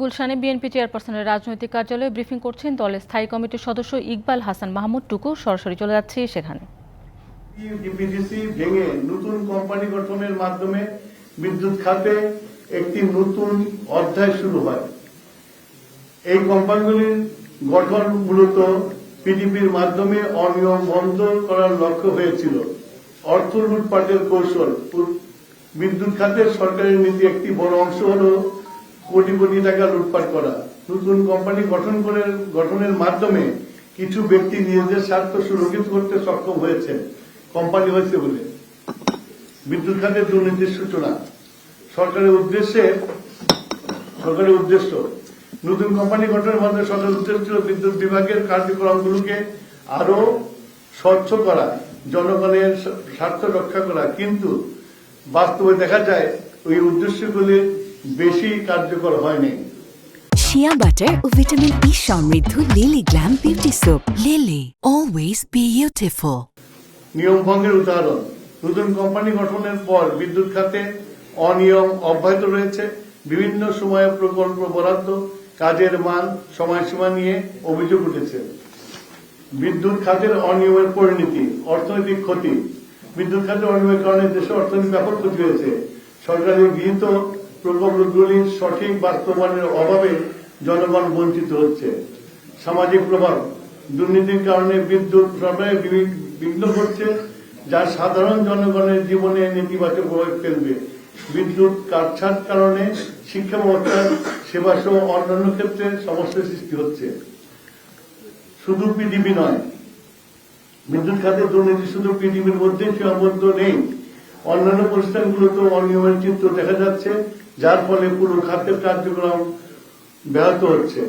গুলশানে বিএনপি চেয়ারপারসনের রাজনৈতিক কার্যালয়ে ব্রিফিং করছেন দলের স্থায়ী কমিটির সদস্য ইকবাল হাসান মাহমুদ। টুকু সরাসরি চলে যাচ্ছে সেখানে। ভেঙে নতুন কোম্পানি গঠনের মাধ্যমে বিদ্যুৎ খাতে একটি নতুন অধ্যায় শুরু হয়। এই কোম্পানিগুলির গঠন মূলত পিডিপির মাধ্যমে অনিয়ম বন্ধ করার লক্ষ্য হয়েছিল। অর্থ লুটপাটের কৌশল, বিদ্যুৎ খাতের সরকারের নীতি একটি বড় অংশ হল কোটি কোটি টাকা লুটপাট করা। নতুন কোম্পানি গঠন করে, গঠনের মাধ্যমে কিছু ব্যক্তি নিজেদের স্বার্থ সুরক্ষিত করতে সক্ষম হয়েছে কোম্পানি হয়েছে বলে। বিদ্যুৎ খাতের দুর্নীতির সূচনা। সরকারের উদ্দেশ্যে, সরকারের উদ্দেশ্য, নতুন কোম্পানি গঠনের মাধ্যমে সরকারের উদ্দেশ্য ছিল বিদ্যুৎ বিভাগের কার্যক্রমগুলোকে আরও স্বচ্ছ করা, জনগণের স্বার্থ রক্ষা করা। কিন্তু বাস্তবে দেখা যায়, ওই উদ্দেশ্যগুলি বেশি কার্যকর হয়নি। শিয়া বাটার ও ভিটামিন ই সমৃদ্ধ Lily glam beauty soap Lily always beautiful নিয়ম ভঙ্গের উদাহরণ। নতুন কোম্পানি গঠনের পর বিদ্যুৎ খাতে অনিয়ম অব্যাহত রয়েছে। বিভিন্ন সময়ে প্রকল্প বরাদ্দ কাজের মান সময়সীমা নিয়ে অভিযোগ উঠেছে। বিদ্যুৎ খাতের অনিয়মের পরিণতি অর্থনৈতিক ক্ষতি। বিদ্যুৎ খাতের অনিয়মের কারণে দেশে অর্থনৈতিক ব্যাপক ক্ষতি হয়েছে। সরকারের গৃহীত প্রকল্পগুলির সঠিক বাস্তবায়নের অভাবে জনগণ বঞ্চিত হচ্ছে। সামাজিক প্রভাব, দুর্নীতির কারণে বিদ্যুৎ বিঘ্ন ঘটছে, যা সাধারণ জনগণের জীবনে নেতিবাচক প্রভাব ফেলবে। বিদ্যুৎ কাটছাট কারণে শিক্ষা ব্যবস্থা সেবা সহ অন্যান্য ক্ষেত্রে সমস্যার সৃষ্টি হচ্ছে। শুধু পিডিবি নয়, বিদ্যুৎ খাতে দুর্নীতি শুধু পৃথিবীর মধ্যে সীমাবদ্ধ নেই। অন্যান্য প্রতিষ্ঠানগুলোতেও অনিয়মের চিত্র দেখা যাচ্ছে। যার ফলে পুরো খাদ্যের কার্যক্রম ব্যাহত হচ্ছে।